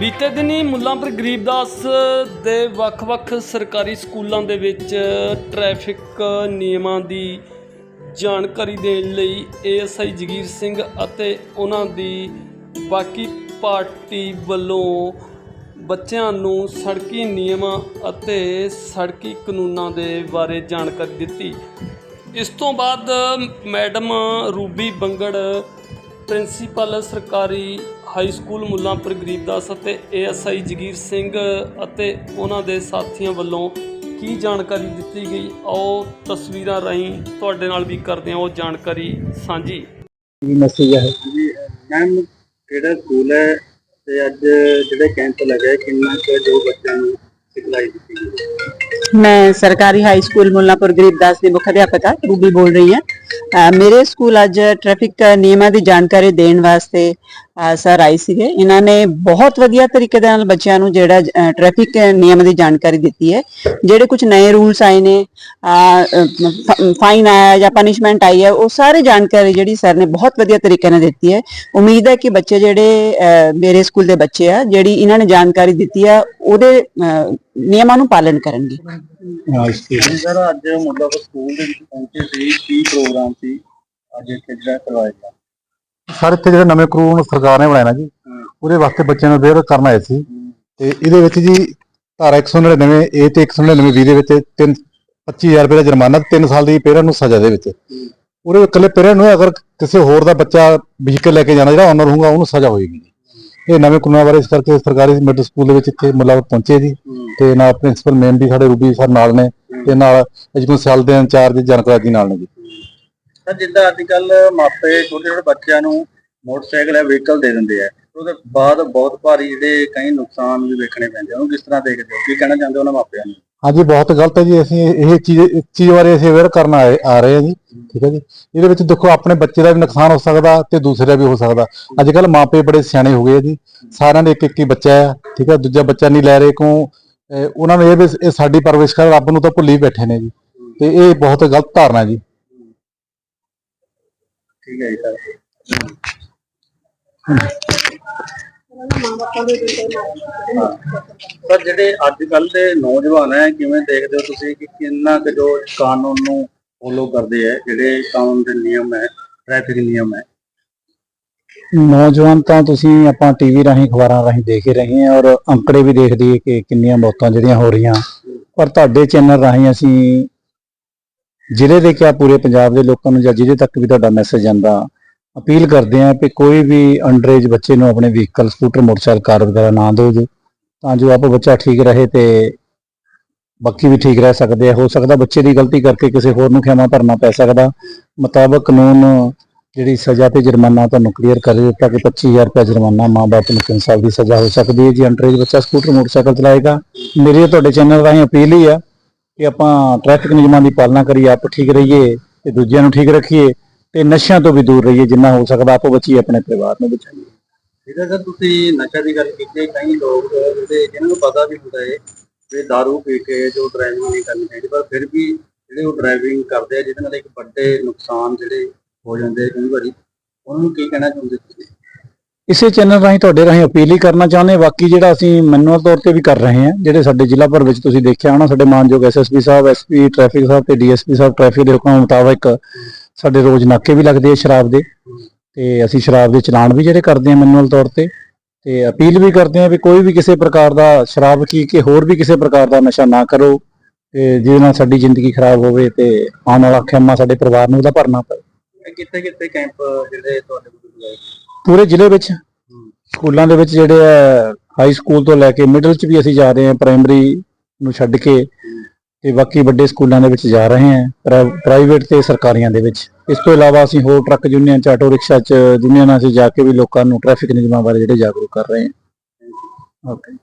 ਬੀਤੇ ਦਿਨੀ ਮੁੱਲਾਂਪੁਰ ਗਰੀਬਦਾਸ ਦੇ ਵੱਖ-ਵੱਖ ਸਰਕਾਰੀ ਸਕੂਲਾਂ ਦੇ ਵਿੱਚ ਟ੍ਰੈਫਿਕ ਨਿਯਮਾਂ ਦੀ ਜਾਣਕਾਰੀ ਦੇਣ ਲਈ ਏਐਸਆਈ ਜਗੀਰ ਸਿੰਘ ਅਤੇ ਉਹਨਾਂ ਦੀ ਬਾਕੀ ਪਾਰਟੀ ਵੱਲੋਂ ਬੱਚਿਆਂ ਨੂੰ ਸੜਕੀ ਨਿਯਮਾਂ ਅਤੇ ਸੜਕੀ ਕਾਨੂੰਨਾਂ ਦੇ ਬਾਰੇ ਜਾਣਕਾਰੀ ਦਿੱਤੀ। ਇਸ ਤੋਂ ਬਾਅਦ ਮੈਡਮ ਰੂਬੀ ਬੰਗੜ, ਪ੍ਰਿੰਸੀਪਲ ਸਰਕਾਰੀ ਹਾਈ ਸਕੂਲ ਮੁੱਲਾਂਪੁਰ ਗਰੀਬਦਾਸ ਅਤੇ ਏਐਸਆਈ ਜਗੀਰ ਸਿੰਘ ਅਤੇ ਉਹਨਾਂ ਦੇ ਸਾਥੀਆਂ ਵੱਲੋਂ ਕੀ ਜਾਣਕਾਰੀ ਦਿੱਤੀ ਗਈ? ਆਓ ਤਸਵੀਰਾਂ ਰਾਹੀਂ ਤੁਹਾਡੇ ਨਾਲ ਵੀ ਕਰਦੇ ਹਾਂ ਉਹ ਜਾਣਕਾਰੀ ਸਾਂਝੀ। ਕੀ ਮੈਸੇਜ ਹੈ? ਜੀ ਮੈਮ ਕਿਹੜਾ ਸਕੂਲ ਹੈ ਤੇ ਅੱਜ ਜਿਹੜੇ ਕੈਂਪ ਲੱਗੇ ਕਿੰਨਾ ਕੁ ਜੋ ਬੱਚਿਆਂ ਨੂੰ ਸਿਖਲਾਈ ਦਿੱਤੀ ਗਈ ਮੈਂ ਸਰਕਾਰੀ ਹਾਈ ਸਕੂਲ ਮੁੱਲਾਂਪੁਰ ਗਰੀਬਦਾਸ ਦੀ ਮੁੱਖ ਅਧਿਆਪਕਾ ਰੂਬੀ ਬੋਲ ਰਹੀ ਹਾਂ। ਮੇਰੇ ਸਕੂਲ ਅੱਜ ਟ੍ਰੈਫਿਕ ਨਿਯਮਾਂ ਦੀ ਜਾਣਕਾਰੀ ਦੇਣ ਵਾਸਤੇ ਸਰ ਆਏ ਸੀਗੇ। ਇਹਨਾਂ ਨੇ ਬਹੁਤ ਵਧੀਆ ਤਰੀਕੇ ਦੇ ਨਾਲ ਬੱਚਿਆਂ ਨੂੰ ਜਿਹੜਾ ਟ੍ਰੈਫਿਕ ਨਿਯਮ ਦੀ ਜਾਣਕਾਰੀ ਦਿੱਤੀ ਹੈ। ਜਿਹੜੇ ਕੁਝ ਨਵੇਂ ਰੂਲਸ ਆਏ ਨੇ ਫਾਈਨ ਆਇਆ ਜਾਂ ਪਨਿਸ਼ਮੈਂਟ ਆਈ ਹੈ, ਉਹ ਸਾਰੇ ਜਾਣਕਾਰੀ ਜਿਹੜੀ ਸਰ ਨੇ ਬਹੁਤ ਵਧੀਆ ਤਰੀਕੇ ਨਾਲ ਦਿੱਤੀ ਹੈ। ਉਮੀਦ ਹੈ ਕਿ ਬੱਚੇ ਜਿਹੜੇ ਮੇਰੇ ਸਕੂਲ ਦੇ ਬੱਚੇ ਆ, ਜਿਹੜੀ ਇਹਨਾਂ ਨੇ ਜਾਣਕਾਰੀ ਦਿੱਤੀ ਆ, ਉਹਦੇ ਨਿਯਮਾਂ ਨੂੰ ਪਾਲਣ ਕਰਨਗੇ। ਸਰ ਅੱਜ ਮੁੱਲਾਪੁਰ ਸਕੂਲ ਦੇ ਵਿੱਚ ਪਹੁੰਚੇ ਸੀ ਕੀ ਪ੍ਰੋਗਰਾਮ ਸੀ? ਅੱਜ ਇੱਥੇ ਜਿਹੜਾ ਕਰਵਾਇਆ ਗਿਆ। ਸਰ ਇੱਥੇ ਜਿਹੜੇ ਨਵੇਂ ਕਾਨੂੰਨ ਸਰਕਾਰ ਨੇ ਬਣਾਏ ਨਾ ਜੀ ਉਹਦੇ ਵਾਸਤੇ ਬੱਚਿਆਂ ਨੂੰ ਅਵੇਅਰ ਕਰਨ ਆਏ ਸੀ। ਤੇ ਇਹਦੇ ਵਿੱਚ ਜੀ ਧਾਰਾ 199 ਏ ਤੇ 199 ਬੀ ਦੇ ਵਿੱਚ ਤਿੰਨ 25000 ਰੁਪਏ ਦਾ ਜੁਰਮਾਨਾ ਤੇ 3 ਸਾਲ ਦੀ ਪੇਰੈਂਟ ਨੂੰ ਸਜ਼ਾ ਦੇ ਵਿੱਚ। ਉਹਦੇ ਇਕੱਲੇ ਪੇਰੈਂਟ ਨੂੰ ਅਗਰ ਕਿਸੇ ਹੋਰ ਦਾ ਬੱਚਾ ਵਹੀਕਲ ਲੈ ਕੇ ਜਾਣਾ ਜਿਹੜਾ ਓਨਰ ਹੋਊਗਾ ਉਹਨੂੰ ਸਜ਼ਾ ਹੋਏਗੀ। ਇਹ ਨਵੇਂ ਕਾਨੂੰਨਾਂ ਬਾਰੇ ਇਸ ਕਰਕੇ ਸਰਕਾਰੀ ਮਿਡਲ ਸਕੂਲ ਦੇ ਵਿੱਚ ਇੱਥੇ ਮੁੱਲਾਪੁਰ ਪਹੁੰਚੇ ਜੀ। ਤੇ ਨਾਲ ਪ੍ਰਿੰਸੀਪਲ ਮੈਮ ਵੀ ਸਾਡੇ ਰੂਬੀ ਸਰ ਨਾਲ ਨੇ। ਤੇ ਨਾਲ ਐਜੂਕੇਸ਼ਨ ਸੈੱਲ ਦੇ ਇੰਚਾਰਜ ਜਾਣਕਾਰ ਜੀ ਨਾਲ ਨੇ ਜੀ। ਸਰ ਜਿੱਦਾਂ ਅੱਜ ਕੱਲ ਮਾਪੇ ਛੋਟੇ ਛੋਟੇ ਬੱਚਿਆਂ ਨੂੰ ਮੋਟਰਸਾਈਕਲ ਜਾਂ ਵਹੀਕਲ ਦੇ ਦਿੰਦੇ ਆ ਉਹਦੇ ਬਾਅਦ ਬਹੁਤ ਭਾਰੀ ਜਿਹੜੇ ਕਈ ਨੁਕਸਾਨ ਵੀ ਵੇਖਣੇ ਪੈਂਦੇ ਉਹਨੂੰ ਕਿਸ ਤਰ੍ਹਾਂ ਦੇਖਦੇ ਹੋ? ਕੀ ਕਹਿਣਾ ਚਾਹੁੰਦੇ ਉਹਨਾਂ ਮਾਪਿਆਂ ਨੂੰ? ਹਾਂਜੀ, ਬਹੁਤ ਗਲਤ ਹੈ ਜੀ। ਅਸੀਂ ਇਹ ਚੀਜ਼, ਇਸ ਚੀਜ਼ ਬਾਰੇ ਅਸੀਂ ਅਵੇਅਰ ਕਰਨ ਆਏ, ਆ ਰਹੇ ਹਾਂ ਜੀ। ਠੀਕ ਹੈ ਜੀ। ਇਹਦੇ ਵਿੱਚ ਦੇਖੋ, ਆਪਣੇ ਬੱਚੇ ਦਾ ਵੀ ਨੁਕਸਾਨ ਹੋ ਸਕਦਾ ਤੇ ਦੂਸਰੇ ਦਾ ਵੀ ਹੋ ਸਕਦਾ। ਅੱਜ ਕੱਲ ਮਾਪੇ ਬੜੇ ਸਿਆਣੇ ਹੋ ਗਏ ਆ ਜੀ। ਸਾਰਿਆਂ ਦੇ ਇੱਕ ਇੱਕ ਹੀ ਬੱਚਾ ਹੈ ਠੀਕ ਹੈ, ਦੂਜਾ ਬੱਚਾ ਨਹੀਂ ਲੈ ਰਹੇ ਕਿਉਂ? ਉਹਨਾਂ ਨੂੰ ਇਹ ਵੀ, ਇਹ ਸਾਡੀ ਪਰਵਰਿਸ਼ ਕਰ ਰੱਬ ਨੂੰ ਤਾਂ ਭੁੱਲ ਹੀ ਬੈਠੇ ਨੇ ਜੀ। ਤੇ ਇਹ ਬਹੁਤ ਗਲਤ ਧਾਰਨਾ ਜੀ। ਠੀਕ ਹੈ ਜੀ, ਸਰ। ਪਰ ਜਿਹੜੇ ਅੱਜ ਕੱਲ ਦੇ ਨੌਜਵਾਨ ਹੈ, ਕਿਵੇਂ ਦੇਖਦੇ ਹੋ ਤੁਸੀਂ ਕਿ ਕਿੰਨਾ ਕੁ ਜੋ ਕਾਨੂੰਨ ਨੂੰ ਫੋਲੋ ਕਰਦੇ ਆ ਜਿਹੜੇ ਕਾਨੂੰਨ ਦੇ ਨਿਯਮ ਹੈ ਟ੍ਰੈਫਿਕ ਨਿਯਮ ਹੈ? ਨੌਜਵਾਨ ਤਾਂ ਤੁਸੀਂ ਆਪਾਂ ਟੀਵੀ ਰਾਹੀਂ, ਅਖਬਾਰਾਂ ਰਾਹੀਂ ਦੇਖ ਹੀ ਰਹੇ ਹਾਂ ਔਰ ਅੰਕੜੇ ਵੀ ਦੇਖਦੇ ਕਿ ਕਿੰਨੀਆਂ ਮੌਤਾਂ ਜਿਹੜੀਆਂ ਹੋ ਰਹੀਆਂ। ਪਰ ਤੁਹਾਡੇ ਚੈਨਲ ਰਾਹੀਂ ਅਸੀਂ ਜ਼ਿਲ੍ਹੇ ਦੇ ਕਿਆ ਪੂਰੇ ਪੰਜਾਬ ਦੇ ਲੋਕਾਂ ਨੂੰ ਜਾਂ ਜਿਹਦੇ ਤੱਕ ਵੀ ਤੁਹਾਡਾ ਮੈਸੇਜ ਜਾਂਦਾ ਅਪੀਲ ਕਰਦੇ ਹਾਂ ਕਿ ਕੋਈ ਵੀ ਅੰਡਰੇਜ ਬੱਚੇ ਨੂੰ ਆਪਣੇ ਵਹੀਕਲ ਸਕੂਟਰ ਮੋਟਰਸਾਈਕਲ ਕਾਰ ਵਗੈਰਾ ਨਾ ਦਿਓ ਜੀ। ਤਾਂ ਜੋ ਆਪ ਬੱਚਾ ਠੀਕ ਰਹੇ ਤੇ ਬਾਕੀ ਵੀ ਠੀਕ ਰਹਿ ਸਕਦੇ ਆ। ਹੋ ਸਕਦਾ ਬੱਚੇ ਦੀ ਗਲਤੀ ਕਰਕੇ ਕਿਸੇ ਹੋਰ ਨੂੰ ਖਿਮਾ ਭਰਨਾ ਪੈ ਸਕਦਾ। ਮੁਤਾਬਕ ਕਾਨੂੰਨ ਜਿਹੜੀ ਸਜ਼ਾ ਤੇ ਜੁਰਮਾਨਾ ਤੁਹਾਨੂੰ ਕਲੀਅਰ ਕਰ ਦਿੱਤਾ ਕਿ 25000 ਰੁਪਏ ਜੁਰਮਾਨਾ ਮਾਂ-ਬਾਪ ਨੂੰ 3 ਦੀ ਸਜ਼ਾ ਹੋ ਸਕਦੀ ਹੈ ਜੀ। ਅੰਡਰੇਜ ਬੱਚਾ ਸਕੂਟਰ ਮੋਟਰਸਾਈਕਲ ਚਲਾਏਗਾ। ਮੇਰੀ ਤੁਹਾਡੇ ਚੈਨਲ ਰਾਹੀਂ ਅਪੀਲ ਹੀ ਆ ਕਿ ਆਪਾਂ ਟ੍ਰੈਫਿਕ ਨਿਯਮਾਂ ਦੀ ਪਾਲਣਾ ਕਰੀਏ, ਆਪ ਠੀਕ ਰਹੀਏ ਤੇ ਦੂਜਿਆਂ ਨੂੰ ਠੀਕ ਰੱਖੀਏ। ਤੇ ਨਸ਼ਿਆਂ ਤੋਂ ਵੀ ਦੂਰ ਰਹੀਏ ਜਿੰਨਾ ਹੋ ਸਕਦਾ ਆਪ ਬਚੀਏ ਆਪਣੇ ਪਰਿਵਾਰ ਨੂੰ ਬਚਾਈਏ ਹੈ ਸਰ ਤੁਸੀਂ ਨਸ਼ਾ ਦੀ ਗੱਲ ਕੀਤੀ ਹੈ ਕਈ ਲੋਕ ਜਿਹੜੇ ਜਿਨ੍ਹਾਂ ਨੂੰ ਪਤਾ ਵੀ ਹੁੰਦਾ ਹੈ ਵੀ दारू ਪੀ ਕੇ ਜੋ ਡਰਾਈਵਿੰਗ ਨਹੀਂ ਕਰਨੀ ਚਾਹੀਦੀ ਪਰ ਫਿਰ ਵੀ ਜਿਹੜੇ ਉਹ ਡਰਾਈਵਿੰਗ ਕਰਦੇ ਆ ਜਿਹਦੇ ਨਾਲ ਇੱਕ ਵੱਡੇ ਨੁਕਸਾਨ ਜਿਹੜੇ ਹੋ ਜਾਂਦੇ ਆ ਕਈ ਵਾਰੀ ਉਹਨਾਂ ਨੂੰ ਕੀ ਕਹਿਣਾ ਚਾਹੁੰਦੇ ਤੁਸੀਂ ਇਸੇ ਚੈਨਲ ਰਾਹੀਂ ਤੁਹਾਡੇ ਰਾਹੀਂ ਅਪੀਲ ਹੀ ਕਰਨਾ ਚਾਹੁੰਦੇ। ਬਾਕੀ ਜਿਹੜਾ ਅਸੀਂ ਮੈਨੂਅਲ ਤੌਰ ਤੇ ਵੀ ਕਰ ਰਹੇ ਹਾਂ ਜਿਹੜੇ ਸਾਡੇ ਜ਼ਿਲ੍ਹਾ ਭਰ ਵਿੱਚ ਤੁਸੀਂ ਦੇਖਿਆ ਹੋਣਾ ਸਾਡੇ ਮਾਨਯੋਗ ਐਸਐਸਪੀ ਸਾਹਿਬ ਐਸਪੀ ਟ੍ਰੈਫਿਕ ਸਾਹਿਬ ਤੇ ਡੀਐਸਪੀ ਸਾਹਿਬ ਟ੍ਰੈਫਿਕ ਦੇ ਹੁਕਮਾਂ ਮੁਤਾਬਕ ਸਾਡੇ ਰੋਜ਼ ਨਾਕੇ ਵੀ ਲੱਗਦੇ ਆ ਸ਼ਰਾਬ ਦੇ ਤੇ ਅਸੀਂ ਸ਼ਰਾਬ ਦੇ ਚਲਾਨ ਵੀ ਜਿਹੜੇ ਕਰਦੇ ਹਾਂ ਮੈਨੂਅਲ ਤੌਰ ਤੇ ਤੇ ਅਪੀਲ ਵੀ ਕਰਦੇ ਹਾਂ ਵੀ ਕੋਈ ਵੀ ਕਿਸੇ ਪ੍ਰਕਾਰ ਦਾ ਸ਼ਰਾਬ ਕੀ ਕਿ ਹੋਰ ਵੀ ਕਿਸੇ ਪ੍ਰਕਾਰ ਦਾ ਨਸ਼ਾ ਨਾ ਕਰੋ ਤੇ ਜਿਹਦੇ ਨਾਲ ਸਾਡੀ ਜ਼ਿੰਦਗੀ ਖਰਾਬ ਹੋਵੇ ਤੇ ਆਉਣ ਵਾਲਾ ਖਿਆਮਾ ਸਾਡੇ ਪਰਿਵਾਰ ਨੂੰ ਉਹਦਾ ਭਰਨਾ ਇਹ ਕਿੱਥੇ ਕਿੱਥੇ ਕੈਂਪ ਜਿਹੜੇ ਤੁਹਾਡੇ ਕੋਲ ਲਗਾਏ ਪੂਰੇ ਜ਼ਿਲ੍ਹੇ ਵਿੱਚ ਸਕੂਲਾਂ ਦੇ ਵਿੱਚ ਜਿਹੜੇ ਆ ਹਾਈ ਸਕੂਲ ਤੋਂ ਲੈ ਕੇ ਮਿਡਲ ਚ ਵੀ ਅਸੀਂ ਜਾ ਰਹੇ ਹਾਂ ਪ੍ਰਾਇਮਰੀ ਨੂੰ ਛੱਡ ਕੇ। ਤੇ ਬਾਕੀ ਵੱਡੇ ਸਕੂਲਾਂ ਦੇ ਵਿੱਚ ਜਾ ਰਹੇ ਹਾਂ ਪ੍ਰਾਈਵੇਟ ਤੇ ਸਰਕਾਰੀਆਂ ਦੇ ਵਿੱਚ। ਇਸ ਤੋਂ ਇਲਾਵਾ ਅਸੀਂ ਹੋਰ ਟਰੱਕ ਯੂਨੀਅਨ ਚ, ਆਟੋ ਰਿਕਸ਼ਾ ਚ, ਯੂਨੀਅਨਾਂ 'ਚ ਜਾ ਕੇ ਵੀ ਲੋਕਾਂ ਨੂੰ ਟ੍ਰੈਫਿਕ ਨਿਯਮਾਂ ਬਾਰੇ ਜਿਹੜੇ ਜਾਗਰੂਕ ਕਰ ਰਹੇ ਹਾਂ। ਓਕੇ